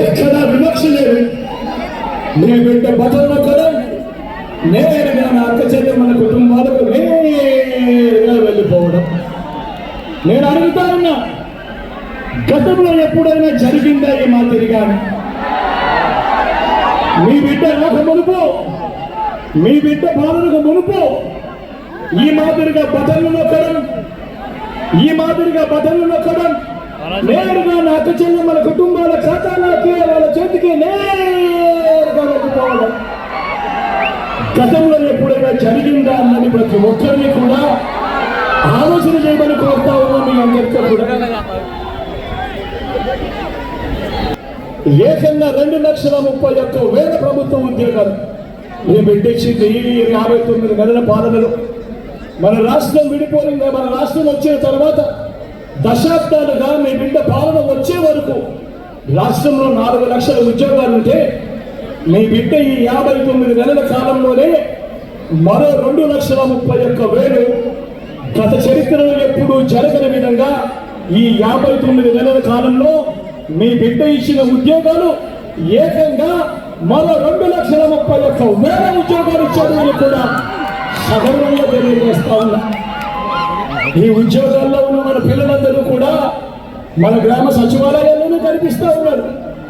ఎక్కడ వివక్ష లేదు. నీ బిడ్డ బటన్ కదా. నేరుగా నా అక్క చెల్లె మన కుటుంబాలకు నేరుగా వెళ్ళిపోవడం. నేను అడుగుతా ఉన్నా గతంలో ఎప్పుడైనా జరిగిందా ఈ మా తిరిగాను? మీ బిడ్డ రాక మునుపు మీ బిడ్డ బాధలకు మునుపు ఈ మాదిరిగా బదలు నొక్కడం ఈ మాదిరిగా బదలు నొక్కడం నేరుగా నా అక్క చెల్లి మన కుటుంబాల ఖాతాలోకి వాళ్ళ చేతికి నేరుగా గతంలో ఎప్పుడైనా జరిగిందా అన్నది ప్రతి ఒక్కరిని కూడా ఆలోచన చేయమని కోరుతా ఉన్నాం మీ అందరితో కూడా. ఏకంగా రెండు లక్షల ముప్పై ఒక్క వేల ప్రభుత్వ ఉద్యోగాలు. మేము పెట్టించింది ఈ యాభై తొమ్మిది నెలల పాలనలో. మన రాష్ట్రం విడిపోయింది మన రాష్ట్రం వచ్చిన తర్వాత దశాబ్దాలుగా మీ బిడ్డ పాలన వచ్చే వరకు రాష్ట్రంలో నాలుగు లక్షల ఉద్యోగాలు ఉంటే మీ బిడ్డ ఈ యాభై తొమ్మిది నెలల కాలంలోనే మరో రెండు లక్షల ముప్పై ఒక్క వేలు గత చరిత్రలో ఎప్పుడూ జరగని విధంగా ఈ యాభై తొమ్మిది నెలల కాలంలో మీ బిడ్డ ఇచ్చిన ఉద్యోగాలు ఏకంగా మరో రెండు లక్షల ముప్పై ఒక్క వేల ఉద్యోగాలు ఇచ్చారు అని కూడా సగర్వంగా తెలియజేస్తా ఉన్నా. ఈ ఉద్యోగాల్లో ఉన్న మన పిల్లలందరూ కూడా మన గ్రామ సచివాలయాల్లోనూ కనిపిస్తూ ఉన్నారు.